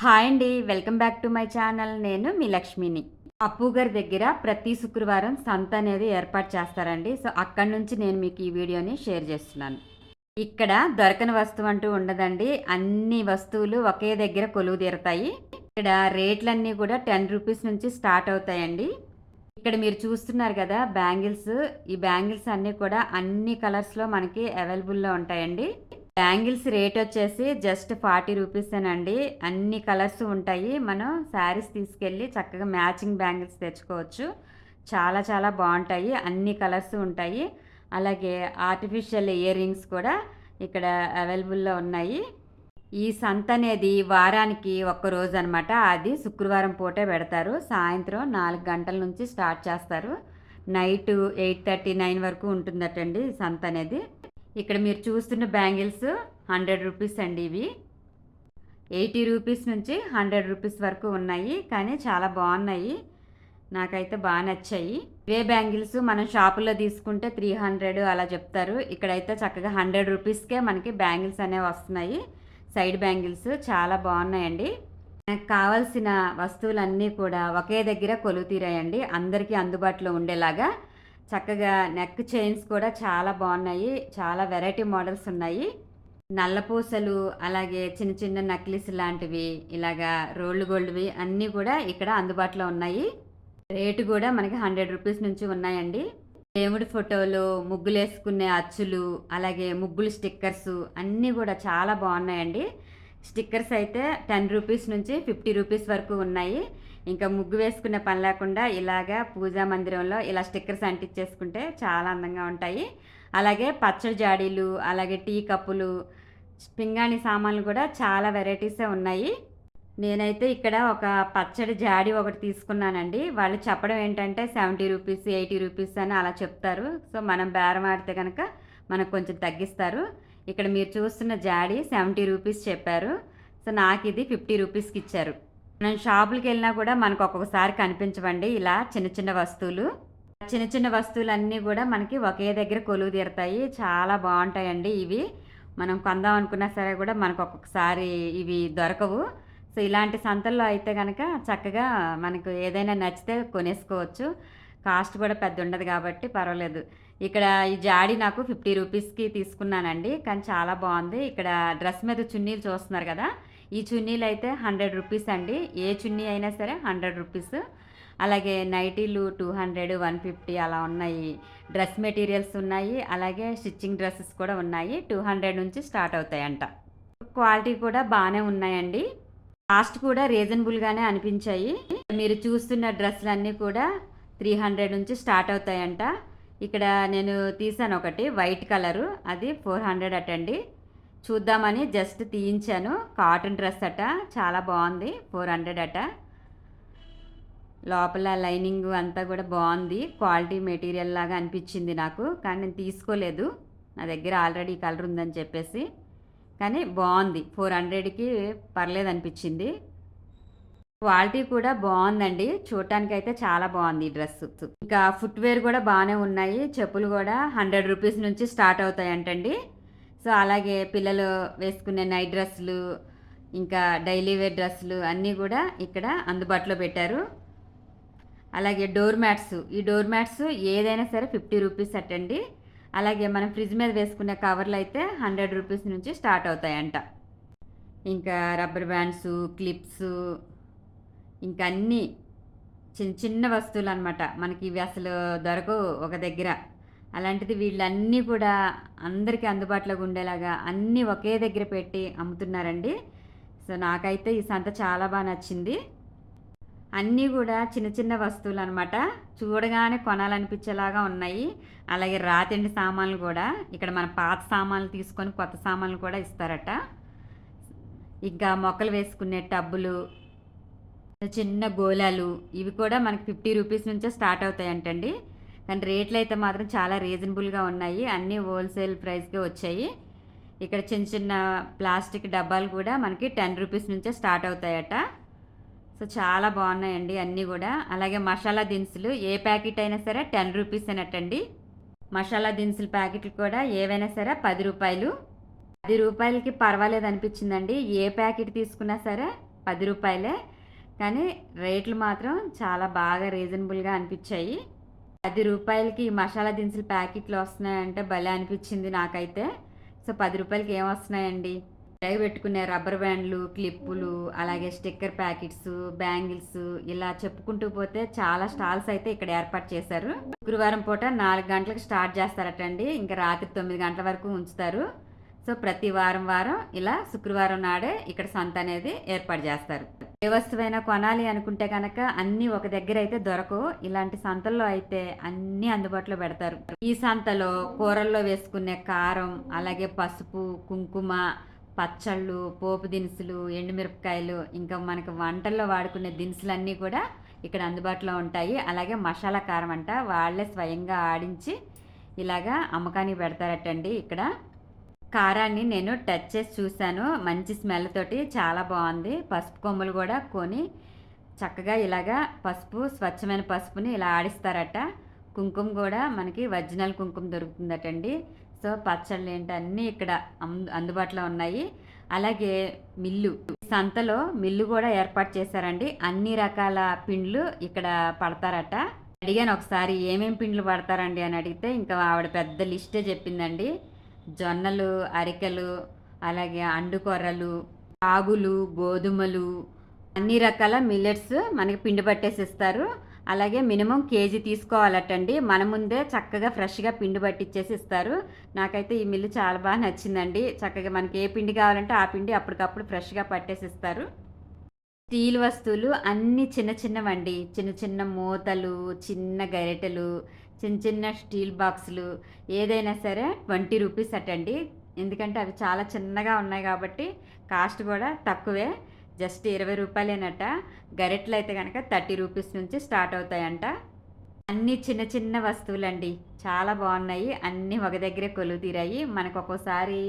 Hi అండి welcome back to my channel. నేను మీ లక్ష్మిని. అప్పు గారి దగ్గర ప్రతి శుక్రవారం సంత అనేది ఏర్పాటు చేస్తారండి. సో అక్కడి నుంచి నేను మీకు ఈ వీడియోని షేర్ చేస్తున్నాను. ఇక్కడ దొరకని వస్తువు అంటూ ఉండదండి. అన్ని వస్తువులు ఒకే దగ్గర కొలువు తీరుతాయి. ఇక్కడ రేట్లన్నీ కూడా టెన్ రూపీస్ నుంచి స్టార్ట్ అవుతాయండి. ఇక్కడ మీరు చూస్తున్నారు కదా బ్యాంగిల్స్. ఈ బ్యాంగిల్స్ అన్నీ కూడా అన్ని కలర్స్లో మనకి అవైలబుల్లో ఉంటాయండి. బ్యాంగిల్స్ రేట్ వచ్చేసి జస్ట్ ఫార్టీ రూపీసేనండి అన్ని కలర్స్ ఉంటాయి. మనం శారీస్ తీసుకెళ్ళి చక్కగా మ్యాచింగ్ బ్యాంగిల్స్ తెచ్చుకోవచ్చు. చాలా చాలా బాగుంటాయి. అన్ని కలర్స్ ఉంటాయి. అలాగే ఆర్టిఫిషియల్ ఇయర్ రింగ్స్ కూడా ఇక్కడ అవైలబుల్లో ఉన్నాయి. ఈ సంత అనేది వారానికి ఒక్కరోజు అనమాట అది శుక్రవారం పూటే పెడతారు. సాయంత్రం నాలుగు గంటల నుంచి స్టార్ట్ చేస్తారు. నైట్ ఎయిట్ థర్టీ నైన్ వరకు ఉంటుందటండి ఈ సంత అనేది. ఇక్కడ మీరు చూస్తున్న బ్యాంగిల్స్ హండ్రెడ్ రూపీస్ అండి ఇవి. ఎయిటీ రూపీస్ నుంచి హండ్రెడ్ రూపీస్ వరకు ఉన్నాయి కానీ చాలా బాగున్నాయి. నాకైతే బాగా నచ్చాయి. ఇవే బ్యాంగిల్స్ మనం షాపుల్లో తీసుకుంటే త్రీ హండ్రెడ్ అలా చెప్తారు. ఇక్కడైతే చక్కగా హండ్రెడ్ రూపీస్కే మనకి బ్యాంగిల్స్ అనేవి వస్తున్నాయి. సైడ్ బ్యాంగిల్స్ చాలా బాగున్నాయండి. నాకు కావాల్సిన వస్తువులన్నీ కూడా ఒకే దగ్గర కొలుతీరాయండి అందరికీ అందుబాటులో ఉండేలాగా చక్కగా నెక్ చైన్స్ కూడా చాలా బాగున్నాయి. చాలా వెరైటీ మోడల్స్ ఉన్నాయి. నల్లపూసలు అలాగే చిన్న చిన్న నక్లిస్ లాంటివి ఇలాగా రోల్డ్ గోల్డ్వి అన్నీ కూడా ఇక్కడ అందుబాటులో ఉన్నాయి. రేటు కూడా మనకి హండ్రెడ్ రూపీస్ నుంచి ఉన్నాయండి. దేవుడి ఫోటోలు ముగ్గులు వేసుకునే అచ్చులు అలాగే ముగ్గులు స్టిక్కర్స్ అన్నీ కూడా చాలా బాగున్నాయండి. స్టిక్కర్స్ అయితే టెన్ రూపీస్ నుంచి ఫిఫ్టీ రూపీస్ వరకు ఉన్నాయి. ఇంకా ముగ్గు వేసుకునే పని లేకుండా ఇలాగా పూజా మందిరంలో ఇలా స్టిక్కర్స్ అంటించేసుకుంటే చాలా అందంగా ఉంటాయి. అలాగే పచ్చడి జాడీలు అలాగే టీ కప్పులు పింగాణి సామాన్లు కూడా చాలా వెరైటీసే ఉన్నాయి. నేనైతే ఇక్కడ ఒక పచ్చడి జాడి ఒకటి తీసుకున్నానండి. వాళ్ళు చెప్పడం ఏంటంటే సెవెంటీ రూపీస్ ఎయిటీ రూపీస్ అని అలా చెప్తారు. సో మనం బేరం ఆడితే కనుక మనకు కొంచెం తగ్గిస్తారు. ఇక్కడ మీరు చూస్తున్న జాడి సెవెంటీ రూపీస్ చెప్పారు. సో నాకు ఇది ఫిఫ్టీ రూపీస్కి ఇచ్చారు. మనం షాపులకి వెళ్ళినా కూడా మనకు ఒక్కొక్కసారి కనిపించవండి ఇలా చిన్న చిన్న వస్తువులు. చిన్న చిన్న వస్తువులన్నీ కూడా మనకి ఒకే దగ్గర కొలువు తీరుతాయి. చాలా బాగుంటాయండి ఇవి. మనం కొందాం అనుకున్నా సరే కూడా మనకు ఒక్కొక్కసారి ఇవి దొరకవు. సో ఇలాంటి సంతల్లో అయితే కనుక చక్కగా మనకు ఏదైనా నచ్చితే కొనేసుకోవచ్చు. కాస్ట్ కూడా పెద్ద ఉండదు కాబట్టి పర్వాలేదు. ఇక్కడ ఈ జాడి నాకు ఫిఫ్టీ రూపీస్కి తీసుకున్నానండి. కానీ చాలా బాగుంది. ఇక్కడ డ్రెస్ మీద చున్నీలు చూస్తున్నారు కదా. ఈ చున్నీలు అయితే హండ్రెడ్ రూపీస్ అండి. ఏ చున్నీ అయినా సరే హండ్రెడ్ రూపీస్. అలాగే నైటీలు టూ హండ్రెడ్ వన్ ఫిఫ్టీ అలా ఉన్నాయి. డ్రెస్ మెటీరియల్స్ ఉన్నాయి. అలాగే స్టిచ్చింగ్ డ్రెస్సెస్ కూడా ఉన్నాయి. టూ హండ్రెడ్ నుంచి స్టార్ట్ అవుతాయంట. క్వాలిటీ కూడా బాగానే ఉన్నాయండి. కాస్ట్ కూడా రీజనబుల్గానే అనిపించాయి. మీరు చూస్తున్న డ్రెస్సులు అన్నీ కూడా త్రీ హండ్రెడ్ నుంచి స్టార్ట్ అవుతాయంట. ఇక్కడ నేను తీసాను ఒకటి వైట్ కలరు. అది ఫోర్ హండ్రెడ్ అటండి. చూద్దామని జస్ట్ తీయించాను. కాటన్ డ్రెస్ అట చాలా బాగుంది. ఫోర్ హండ్రెడ్ అట. లోపల లైనింగ్ అంతా కూడా బాగుంది. క్వాలిటీ మెటీరియల్ లాగా అనిపించింది నాకు. కానీ నేను తీసుకోలేదు. నా దగ్గర ఆల్రెడీ కలర్ ఉందని చెప్పేసి. కానీ బాగుంది. ఫోర్ హండ్రెడ్కి పర్లేదు అనిపించింది. క్వాలిటీ కూడా బాగుందండి. చూడటానికి అయితే చాలా బాగుంది ఈ డ్రెస్. ఇంకా ఫుట్వేర్ కూడా బాగానే ఉన్నాయి. చెప్పులు కూడా హండ్రెడ్ రూపీస్ నుంచి స్టార్ట్ అవుతాయంటండి. సో అలాగే పిల్లలు వేసుకునే నైట్ డ్రెస్సులు ఇంకా డైలీ వేర్ డ్రెస్సులు అన్నీ కూడా ఇక్కడ అందుబాటులో పెట్టారు. అలాగే డోర్ మ్యాట్స్ ఈ డోర్ మ్యాట్స్ ఏదైనా సరే ఫిఫ్టీ రూపీస్ అట్టండి అలాగే మనం ఫ్రిడ్జ్ మీద వేసుకునే కవర్లు అయితే హండ్రెడ్ రూపీస్ నుంచి స్టార్ట్ అవుతాయంట. ఇంకా రబ్బర్ బ్యాండ్స్ క్లిప్స్ ఇంకా అన్నీ చిన్న చిన్న వస్తువులు అనమాట మనకి ఇవి అసలు దొరకవు ఒక దగ్గర. అలాంటిది వీళ్ళన్నీ కూడా అందరికీ అందుబాటులోకి ఉండేలాగా అన్నీ ఒకే దగ్గర పెట్టి అమ్ముతున్నారండి. సో నాకైతే ఈ సంత చాలా బాగా నచ్చింది. అన్నీ కూడా చిన్న చిన్న వస్తువులు అనమాట చూడగానే కొనాలనిపించేలాగా ఉన్నాయి. అలాగే రాతిండి సామాన్లు కూడా. ఇక్కడ మన పాత సామాన్లు తీసుకొని కొత్త సామాన్లు కూడా ఇస్తారట. ఇంకా మొక్కలు వేసుకునే టబ్బులు చిన్న గోళాలు ఇవి కూడా మనకి ఫిఫ్టీ రూపీస్ నుంచే స్టార్ట్ అవుతాయంటండి. కానీ రేట్లు అయితే మాత్రం చాలా రీజనబుల్గా ఉన్నాయి. అన్నీ హోల్సేల్ ప్రైస్కే వచ్చాయి. ఇక్కడ చిన్న చిన్న ప్లాస్టిక్ డబ్బాలు కూడా మనకి టెన్ రూపీస్ నుంచే స్టార్ట్ అవుతాయట. సో చాలా బాగున్నాయండి అన్నీ కూడా. అలాగే మసాలా దినుసులు ఏ ప్యాకెట్ అయినా సరే టెన్ రూపీస్ అనటండి మసాలా దినుసుల ప్యాకెట్లు కూడా ఏవైనా సరే పది రూపాయలు. పది రూపాయలకి పర్వాలేదు అనిపించిందండి. ఏ ప్యాకెట్ తీసుకున్నా సరే పది రూపాయలే. కానీ రేట్లు మాత్రం చాలా బాగా రీజనబుల్గా అనిపించాయి. పది రూపాయలకి మసాలా దినుసులు ప్యాకెట్లు వస్తున్నాయంటే భలే అనిపించింది నాకైతే. సో పది రూపాయలకి ఏం వస్తున్నాయండి? డై పెట్టుకునే రబ్బర్ బ్యాండ్లు క్లిప్పులు అలాగే స్టిక్కర్ ప్యాకెట్స్ బ్యాంగిల్స్ ఇలా చెప్పుకుంటూ పోతే చాలా స్టాల్స్ అయితే ఇక్కడ ఏర్పాటు చేశారు. శుక్రవారం పూట నాలుగు గంటలకు స్టార్ట్ చేస్తారటండి. ఇంకా రాత్రి తొమ్మిది గంటల వరకు ఉంచుతారు. సో ప్రతి వారం వారం ఇలా శుక్రవారం నాడే ఇక్కడ సంత అనేది ఏర్పాటు చేస్తారు. ఏ వస్తువైనా కొనాలి అనుకుంటే కనుక అన్నీ ఒక దగ్గర అయితే దొరకవు. ఇలాంటి సంతల్లో అయితే అన్నీ అందుబాటులో పెడతారు. ఈ సంతలో కూరల్లో వేసుకునే కారం అలాగే పసుపు కుంకుమ పచ్చళ్ళు పోపు దినుసులు ఎండుమిరపకాయలు ఇంకా మనకు వంటల్లో వాడుకునే దినుసులన్నీ కూడా ఇక్కడ అందుబాటులో ఉంటాయి. అలాగే మసాలా కారం అంట వాళ్ళే స్వయంగా ఆడించి ఇలాగా అమ్మకానికి పెడతారటండి ఇక్కడ. కారాన్ని నేను టచ్ చేసి చూశాను. మంచి స్మెల్ తోటి చాలా బాగుంది. పసుపు కొమ్ములు కూడా కొని చక్కగా ఇలాగా పసుపు స్వచ్ఛమైన పసుపుని ఇలా ఆడిస్తారట. కుంకుమ కూడా మనకి ఒరిజినల్ కుంకుమ దొరుకుతుందటండి. సో పచ్చళ్ళు ఏంటి అన్నీ ఇక్కడ అందుబాటులో ఉన్నాయి. అలాగే మిల్లు. సంతలో మిల్లు కూడా ఏర్పాటు చేశారండి. అన్ని రకాల పిండ్లు ఇక్కడ పడతారట. అడిగాను ఒకసారి ఏమేమి పిండ్లు పడతారండి అని అడిగితే ఇంకా ఆవిడ పెద్ద లిస్టే చెప్పిందండి. జొన్నలు అరికెలు అలాగే అండుకొర్రలు రాగులు గోధుమలు అన్ని రకాల మిల్లెట్స్ మనకి పిండి పట్టేసి ఇస్తారు అలాగే మినిమం కేజీ తీసుకోవాలటండి. మన ముందే చక్కగా ఫ్రెష్గా పిండి పట్టించేసి ఇస్తారు నాకైతే ఈ మిల్లు చాలా బాగా నచ్చిందండి. చక్కగా మనకి ఏ పిండి కావాలంటే ఆ పిండి అప్పటికప్పుడు ఫ్రెష్గా పట్టేసి ఇస్తారు స్టీల్ వస్తువులు అన్నీ చిన్న చిన్నవండి. చిన్న చిన్న మూతలు చిన్న గరిటెలు చిన్న చిన్న స్టీల్ బాక్సులు ఏదైనా సరే ట్వంటీ రూపీస్ అటండి. ఎందుకంటే అవి చాలా చిన్నగా ఉన్నాయి కాబట్టి కాస్ట్ కూడా తక్కువే. జస్ట్ ఇరవై రూపాయలేనట. గరెట్లు అయితే కనుక థర్టీ రూపీస్ నుంచి స్టార్ట్ అవుతాయంట. అన్ని చిన్న చిన్న వస్తువులండి. చాలా బాగున్నాయి. అన్నీ ఒక దగ్గరే కొలువు తీరాయి. మనకు ఒక్కోసారి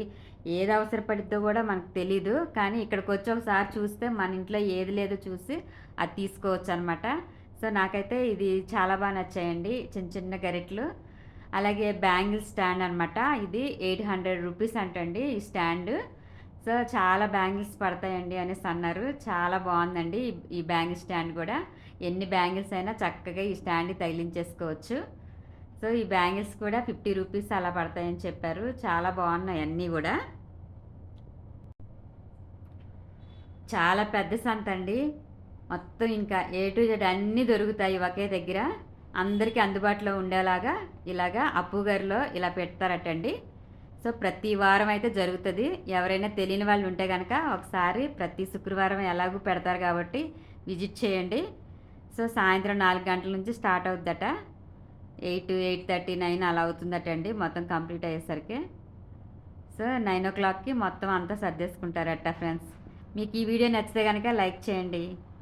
ఏది అవసరపడిద్దో కూడా మనకు తెలీదు. కానీ ఇక్కడికి వచ్చి ఒకసారి చూస్తే మన ఇంట్లో ఏది లేదో చూసి అది తీసుకోవచ్చు అనమాట సో నాకైతే ఇది చాలా బాగా నచ్చాయండి చిన్న చిన్న గరిట్లు. అలాగే బ్యాంగిల్ స్టాండ్ అనమాట ఇది ఎయిట్ హండ్రెడ్ రూపీస్ అంటండి ఈ స్టాండ్. సో చాలా బ్యాంగిల్స్ పడతాయండి అనేసి అన్నారు చాలా బాగుందండి ఈ బ్యాంగిల్ స్టాండ్ కూడా. ఎన్ని బ్యాంగిల్స్ అయినా చక్కగా ఈ స్టాండ్ తగిలించేసుకోవచ్చు. సో ఈ బ్యాంగిల్స్ కూడా ఫిఫ్టీ రూపీస్ అలా పడతాయని చెప్పారు చాలా బాగున్నాయి అన్నీ కూడా. చాలా పెద్ద సంత అండి. మొత్తం ఇంకా ఏ టు జెడ్ అన్నీ దొరుకుతాయి ఒకే దగ్గర. అందరికీ అందుబాటులో ఉండేలాగా ఇలాగా అప్పు గారిలో ఇలా పెడతారటండి. సో ప్రతి వారం అయితే జరుగుతుంది. ఎవరైనా తెలియని వాళ్ళు ఉంటే కనుక ఒకసారి ప్రతి శుక్రవారం ఎలాగూ పెడతారు కాబట్టి విజిట్ చేయండి. సో సాయంత్రం నాలుగు గంటల నుంచి స్టార్ట్ అవుద్దట. ఎయిట్ ఎయిట్ థర్టీ నైన్ అలా అవుతుందట అండి మొత్తం కంప్లీట్ అయ్యేసరికి. సో నైన్ ఓ క్లాక్కి మొత్తం అంతా సర్దేసుకుంటారట ఫ్రెండ్స్. మీకు ఈ వీడియో నచ్చితే కనుక లైక్ చేయండి.